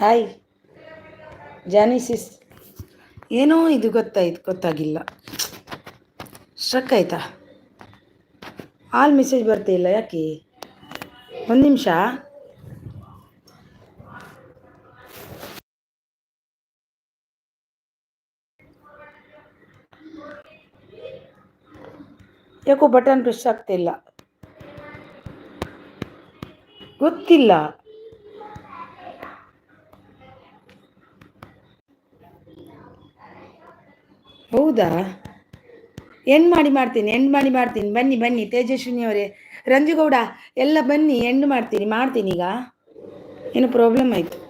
Hi ಜಾನಿಸಿಸ್ ಏನೋ ಇದು ಗೊತ್ತಾಯ್ತು ಗೊತ್ತಾಗಿಲ್ಲ. ಸ್ಟ್ರಕ್ ಆಯ್ತಾ? ಆಲ್ ಮೆಸೇಜ್ ಬರ್ತಾ ಇಲ್ಲ, ಯಾಕೆ? ಒಂದು ನಿಮಿಷ. ಯಾಕೋ ಬಟನ್ ಪ್ರೆಸ್ ಆಗ್ತಾ ಇಲ್ಲ. ಗೊತ್ತಿಲ್ಲ. ಹೌದಾ? ಎಂಡ್ ಮಾಡಿ ಮಾಡ್ತೀನಿ ಎಂಡ್ ಮಾಡಿ ಮಾಡ್ತೀನಿ. ಬನ್ನಿ ಬನ್ನಿ, ತೇಜಸ್ವಿನಿ ಅವರೇ. ರಂಜುಗೌಡ, ಎಲ್ಲ ಬನ್ನಿ ಎಂಡ್ ಮಾಡ್ತೀನಿ ಮಾಡ್ತೀನಿ ಈಗ. ಏನು ಪ್ರಾಬ್ಲಮ್ ಆಯಿತು?